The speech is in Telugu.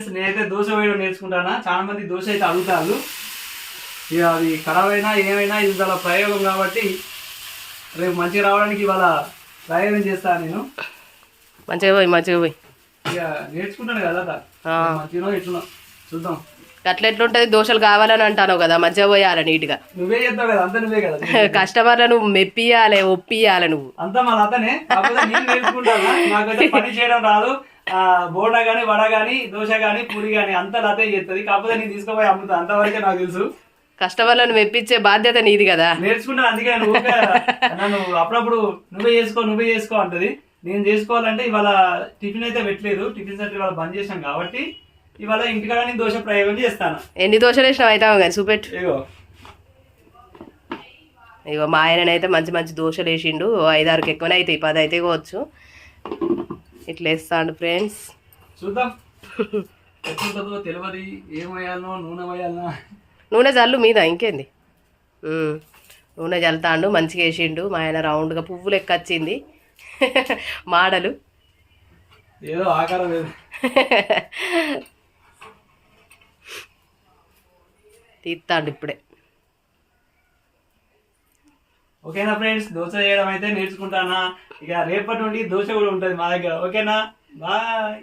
నేనైతే దోశ వేయడం నేర్చుకుంటానా? చాలా మంది దోశ అయితే అడుగుతారు. ఇక అది ఖరాబ్ అయినా ఏమైనా ఇది చాలా ప్రయోగం కాబట్టి రేపు మంచిగా రావడానికి ఇవాళ ప్రయోగం చేస్తాను నేను. మంచిగా పోయి మంచిగా పోయి. ఇక నేర్చుకుంటాను కదా. మంచిగా ఎట్లున్నా చూద్దాం. అట్లా ఎట్లుంటది? దోశలు కావాలని అంటాను కదా మంచిగా పోయాలి నీట్గా. నువ్వే చేస్తావు కదా అంతా నువ్వే కదా. కస్టమర్లను మెప్పియాలి ఒప్పియాలి నువ్వు. అంతా మన అతనే నేర్చుకుంటాను? పని చేయడం రాదు. బోడా గానీ వడ గానీ దోశ గానీ పూరి గానీ అంతా లతే చేస్తుంది. కాకపోతే నేను తీసుకుపోయి అమ్ముతా. అంతవరకే నాకు తెలుసు. కస్టమర్లను మెప్పించే బాధ్యత నీది కదా. నేర్చుకుంటాను అందుకే నువ్వు నన్ను అప్పుడప్పుడు నువ్వే చేసుకో నువ్వే చేసుకో అంటది. నేను చేసుకోవాలంటే ఇవాళ టిఫిన్ అయితే పెట్టలేదు. టిఫిన్ సెంటర్ ఇవాళ బంద్ చేశాం కాబట్టి ఇవాళ ఇంటికాడ నేను దోశ ప్రయోగం చేస్తాను. ఎన్ని దోశలు వేసినావు అవుతావు కానీ చూపెట్టు. ఇగో. ఇగో మా ఆయననైతే మంచి మంచి దోశలు వేసిండు. ఐదారుకి ఎక్కువనే అవుతాయి పది అయితే కావచ్చు ఇట్లా వేస్తాడు ఫ్రెండ్స్? చూద్దాం. తెలియదు ఏం వేయాలనో నూనె వేయాలనా? నూనె జల్లు మీద ఇంకేంది. నూనె జల్తాండు మంచిగా వేసిండు మా ఆయన రౌండ్గా పువ్వు లెక్క వచ్చింది మాడలు. ఏదో ఆకారం లేదు. తీస్తాడు ఇప్పుడే. ఓకేనా ఫ్రెండ్స్? దోశ చేయడం అయితే నేర్చుకుంటానా? ఇక రేపటి నుండి దోశ కూడా ఉంటుంది మా దగ్గర. ఓకేనా? బాయ్.